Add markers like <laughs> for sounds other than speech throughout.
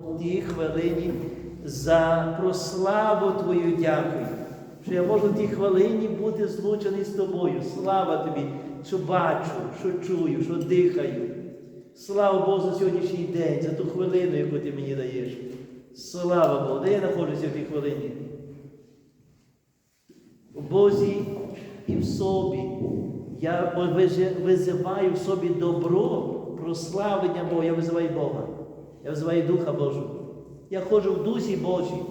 В тій хвилині за прославу Твою дякую, що я можу в тій хвилині бути злучений з тобою. Слава тобі, що бачу, що чую, що дихаю. Слава Богу за сьогоднішній день, за ту хвилину, яку ти мені даєш. Слава Богу, де я знаходжуся в тій хвилині? В Бозі і в собі. Я визиваю в собі добро, прославлення Бога. Я визиваю Бога. Я визиваю Духа Божого. Я ходжу в Дусі Божій,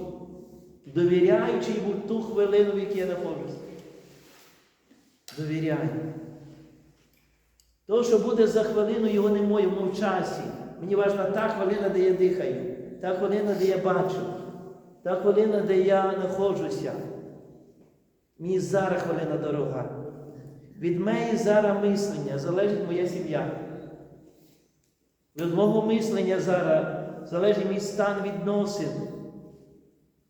довіряючи йому ту хвилину, в якій я знаходжуся. Довіряю. То, що буде за хвилину, його не в моєму часі. Мені важна та хвилина, де я дихаю, та хвилина, де я бачу, та хвилина, де я знаходжуся. Мені зараз хвилина дорога. Від мене зараз мислення залежить моя сім'я. Від мого мислення зараз залежить мій стан відносин.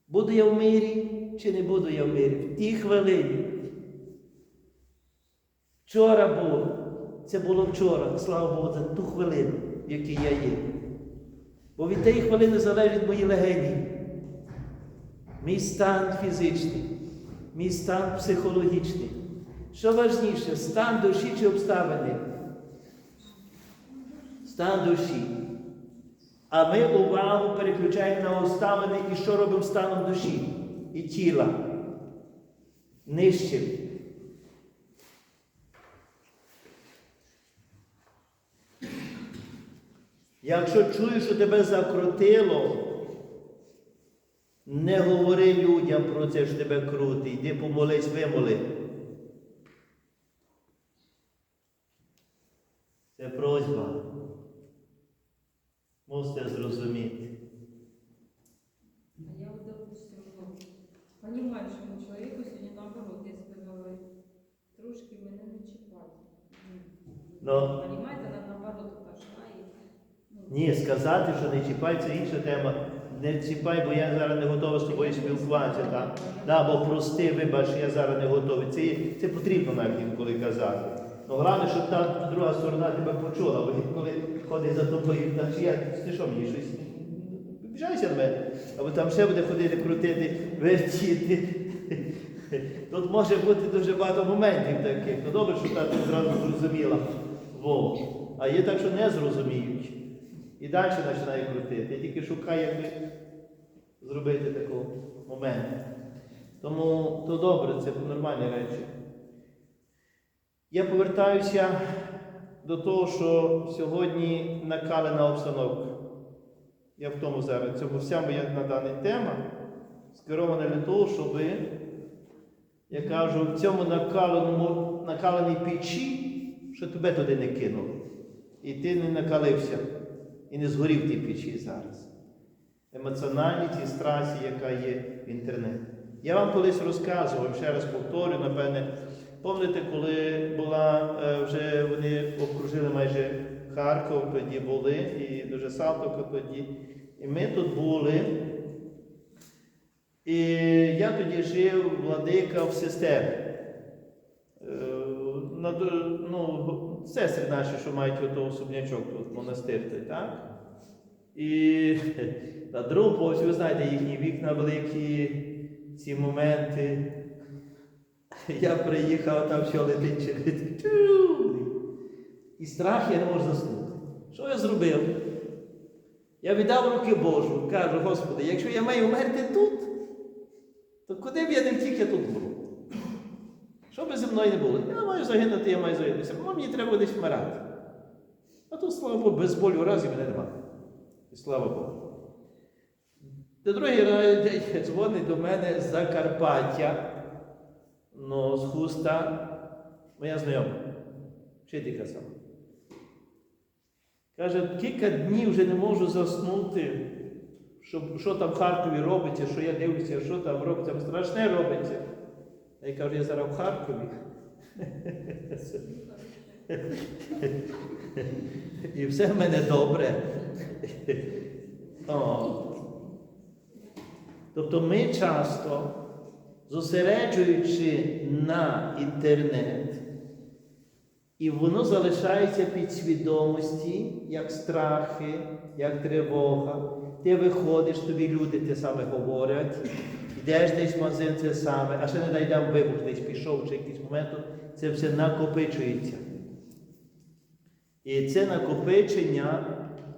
Буду я в мирі чи не буду я в мирі? В тій хвилині. Вчора було, це було вчора, слава Богу, за ту хвилину, в якій я є. Бо від тієї хвилини залежить мої легені, мій стан фізичний, мій стан психологічний. Що важніше, стан душі чи обставини? Стан душі. А ми увагу переключаємо на обставини і що робимо станом душі і тіла. Нищимо. Якщо чуєш, що тебе закрутило, не говори людям про це, що тебе крутить. Йди помолись, вимоли. Це просьба. Мусите зрозуміти. А я вот, допустим, ну, понимаю, що ну, чоловіку сьогодні наоборот, я себе говорю, трошки мене не чіпати. Ну, Понимаєте, вона наоборот пошла і... Ну, ні, сказати, що не чіпай, це інша тема. Не чіпай, бо я зараз не готовий з тобою спілкуватися. Так? Да, бо прости, вибач, я зараз не готовий. Це, це потрібно навіть інколи казати. Ну, головне, щоб та друга сторона тебе почула, бо коли ходить за тобою, значить я, ти що мені щось? Біжайся на мене. Або там ще буде ходити, крутити, вертіти. Тут може бути дуже багато моментів таких. Ну добре, що та ти зразу зрозуміла. Во. А є так, що не зрозуміють. І далі починає крутити. Я тільки шукаю, як би зробити такий момент. Тому то добре, це нормальні речі. Я повертаюся до того, що сьогодні накалена обстановка. Я в тому зараз. Цьому вся моя на дана тема скерована для того, щоб, я кажу, в цьому накаленому, накаленій печі, що тебе туди не кинули. І ти не накалився і не згорів в тій печі зараз. Емоціональні ті страсті, яка є в інтернеті. Я вам колись розказував, ще раз повторю, напевне, пам'ятаєте, коли була, е, вже вони окружили майже Харків, тоді були, і дуже Салтовка тоді. І ми тут були. І я тоді жив владика в сестері. На ду- ну, сестри наші, що мають ото особнячок тут, монастир, так? І <laughs> на другому поверсі, ви знаєте, їхні вікна великі, ці моменти. <laughs> Я приїхав, там все летить, чи. І страх я не можу заснути. Що я зробив? Я віддав руки Божу, кажу, Господи, якщо я маю вмерти тут, то куди б я не втік, я тут буду. Що би зі мною не було? Я маю загинути, я маю загинутися. Бо мені треба десь вмирати. А тут, слава Богу, без болю разі мене немає. І слава Богу. До другий дзвонить до мене з Закарпаття, ну, з хуста, моя знайома, вчителька сама. Каже, кілька днів вже не можу заснути, що, що там в Харкові робиться, що я дивлюся, що там робиться, страшне робиться. Я кажу, я зараз в Харкові. І все в мене добре. О. Тобто ми часто, зосереджуючи на інтернет, і воно залишається під свідомості, як страхи, як тривога, ти виходиш, тобі люди те саме говорять, йдеш десь в магазин, це саме, а ще не дай дам вибух, десь пішов чи якийсь момент, це все накопичується. І це накопичення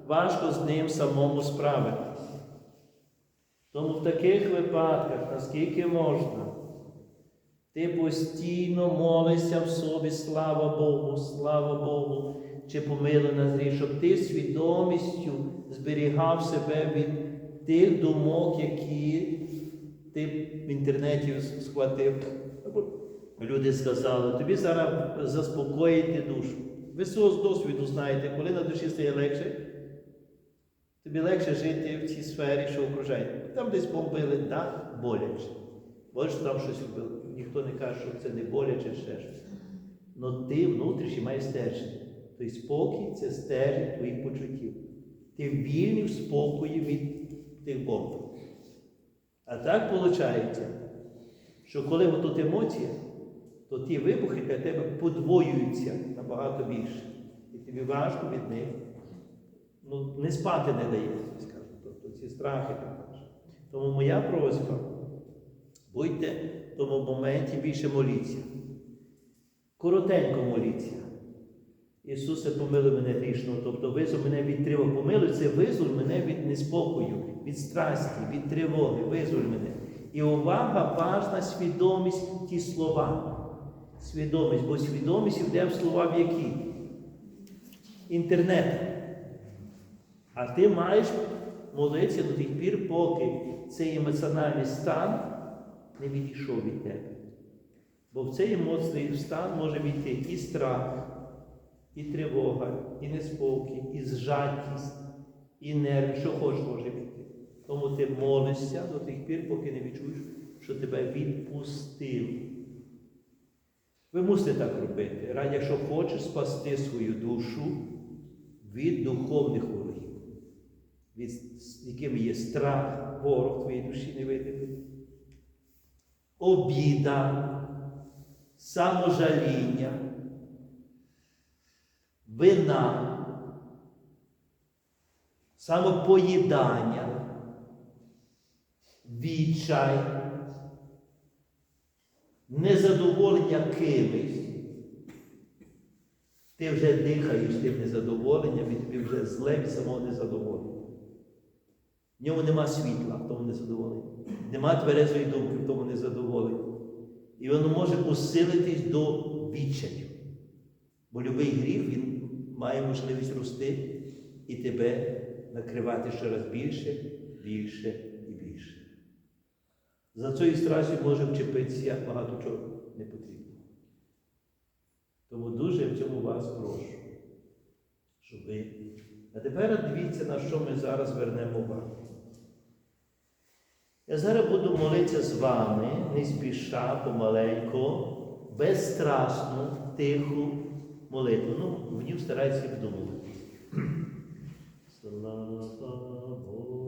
важко з ним самому справитися. Тому в таких випадках, наскільки можна, ти постійно молишся в собі, слава Богу, слава Богу, чи помили нас щоб ти свідомістю зберігав себе від тих думок, які ти в інтернеті схватив. Люди сказали, тобі зараз заспокоїти душу. Ви з досвіду знаєте, коли на душі стає легше, тобі легше жити в цій сфері, що окружає. Там десь бомбили, так, боляче. Боже, там щось робили. Ніхто не каже, що це не боляче, ще щось. Но ти внутрішній маєш стержень. Той спокій це стержень твоїх почуттів. Ти вільний в спокої від тих бомб. А так виходить, що коли тут емоція, то ті вибухи для тебе подвоюються набагато більше. І тобі важко від них ну, не спати не дає, скажімо, тобто ці страхи також. Тому моя просьба, будьте в тому моменті більше моліться. Коротенько моліться. Ісусе, помилуй мене грішного, тобто визволь мене від тривоги. Помилуй це визволь мене від неспокою, від страсті, від тривоги, визволь мене. І увага, важна свідомість ті слова. Свідомість, бо свідомість йде в слова в які? Інтернет. А ти маєш молитися до тих пір, поки цей емоціональний стан не відійшов від тебе. Бо в цей емоційний стан може війти і страх, і тривога, і неспокій, і зжатість, і нерв, що хочеш може. Тому ти молишся до тих пір, поки не відчуєш, що тебе відпустив. Ви мусите так робити, раді, якщо хочеш спасти свою душу від духовних ворогів, від з якими є страх, ворог твоєї душі невидимий, обіда, саможаління, вина, самопоїдання, відчай, незадоволення кимось. Ти вже дихаєш тим незадоволенням, і тобі вже зле від самого незадоволення. В ньому нема світла в тому незадоволенні, нема тверезої думки в тому незадоволенні. І воно може посилитись до відчаю. Бо любий гріх він має можливість рости і тебе накривати ще раз більше, більше більше. За цією страшю може вчепитися як багато чого не потрібно. Тому дуже в цьому вас прошу, щоб ви. А тепер дивіться, на що ми зараз звернемо увагу. Я зараз буду молитися з вами, не спіша, помаленьку, безстрашну, тиху молитву. Ну, в ній старайтеся вдумуватися. <clears throat> Слава Богу.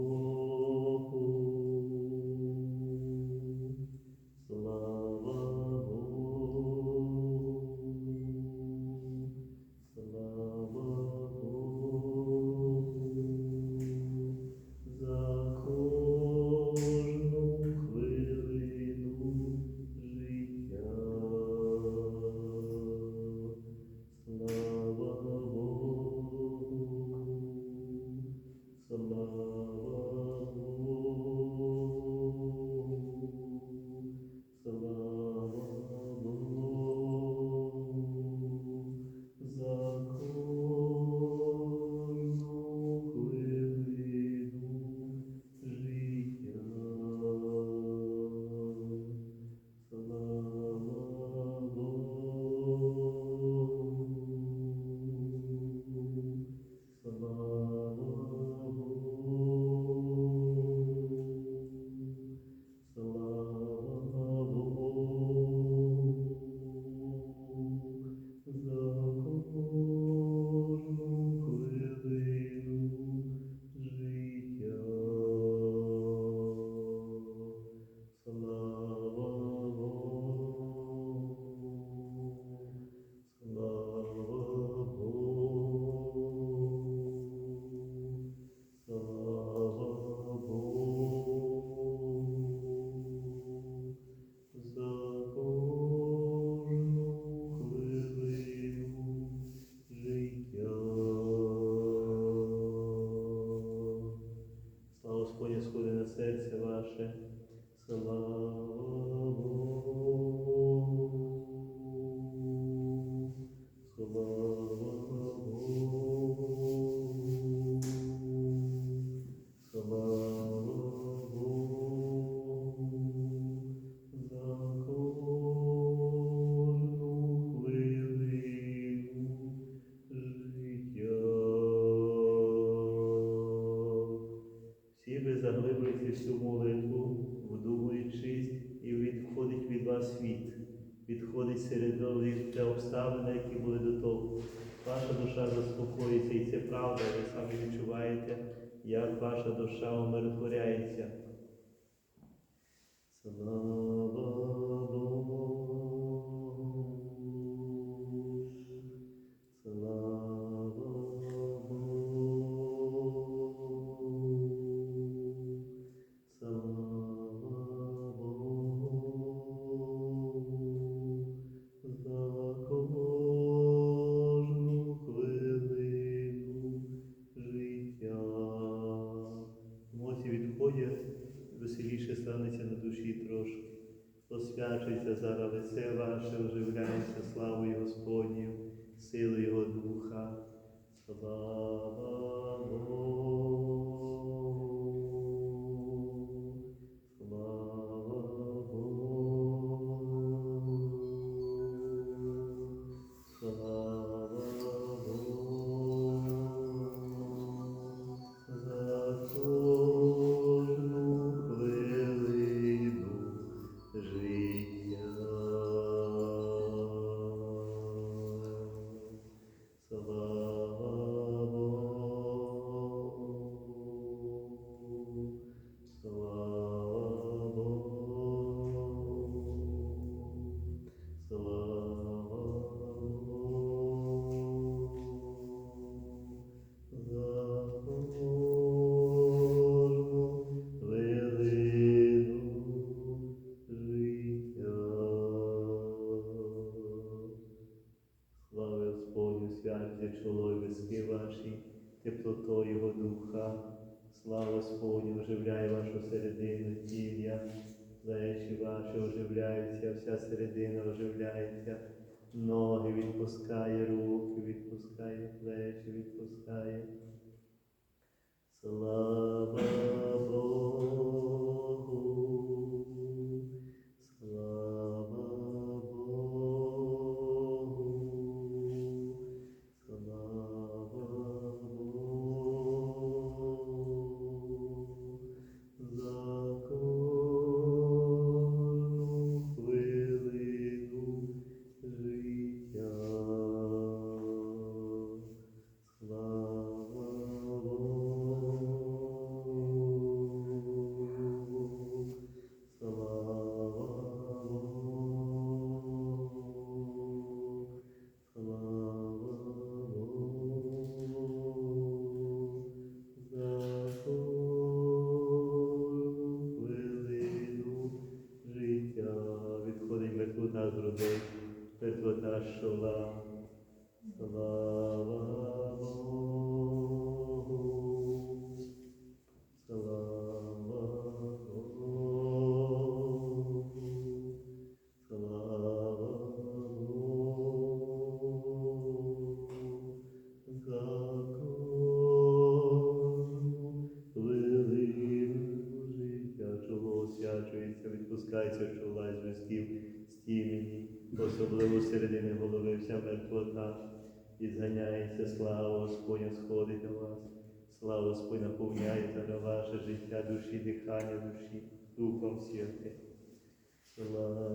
Серце ваше. Відходить для обставини, які були до того. Ваша душа заспокоїться, і це правда, ви самі відчуваєте, як ваша душа умиротворяється. Освячується зараз лице ваше, оживляйся, славою Господню, силою Його Духа. Слава свяття чоло і ваші, теплото Його духа. Слава Господню, оживляє вашу середину тілля, плечі ваші оживляються, вся середина оживляється, ноги відпускає, руки відпускає, плечі відпускає. Слава Богу. Мертвота нашего. Слава мертвота. І зганяється слава Господня сходить до вас. Слава Господь наповняється на ваше життя, душі, дихання душі, Духом Святим. Слава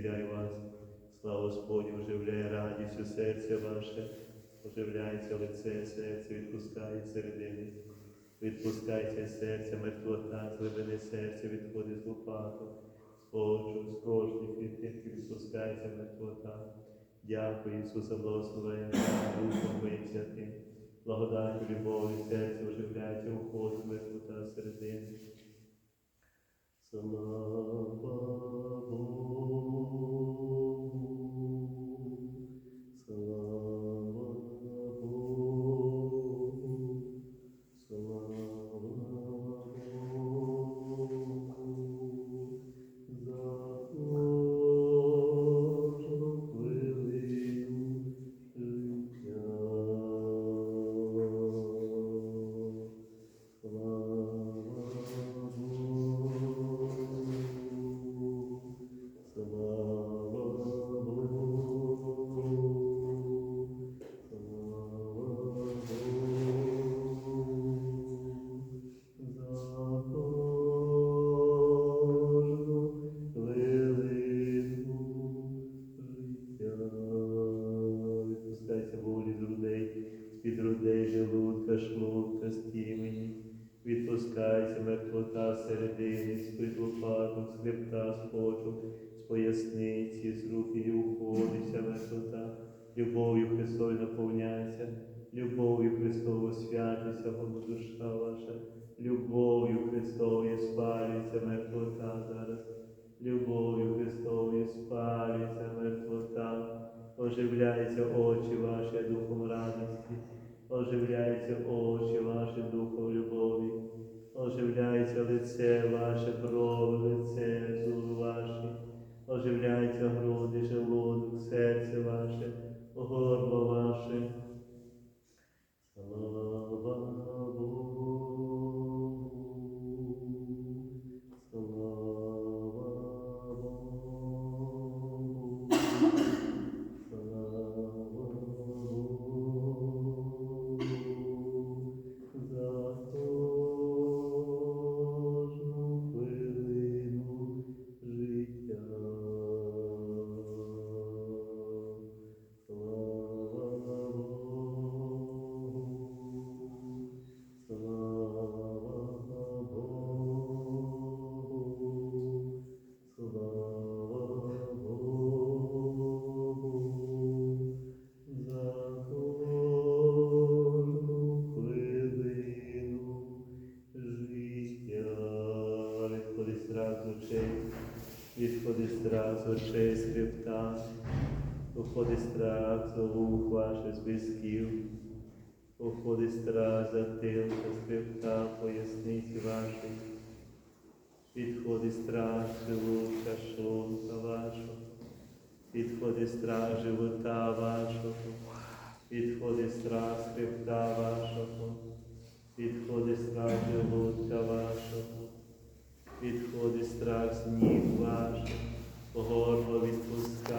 Господня, вас. Слава Господня, оживляє радість у серце ваше, оживляється лице, серце відпускає середини. Відпускайся серця, мертвота, зливене серця, відходить з лопаток, з кожних клітинки відпускається мертвота. Дякую, Ісуса, благословення, Духом Твоїм святим. Благодаттю, любові, серця оживляється, уходить мертвота середини. Слава Любов'ю Христою наповняйся, любов'ю Христовою святися, Богу душа ваша, любов'ю Христовою спалюється мертвота зараз, любов'ю Христовою спалюється мертвота, оживляються очі ваші духом радості, оживляються очі ваші духом любові, оживляється лице ваше, брови, лице, зуби ваші, оживляються груди, желудок, серце ваше, горло ваше. Очей, відходить страх з очей, хребта, уходить страх з вух ваших, з висків, уходить страх за тилка, хребта, поясниці вашої, відходить страх желудка, шлунка вашого, відходить страх живота вашого, відходить страх хребта вашого, відходить страх желудка вашого, відходить страх з ніг ваших, горло відпускає,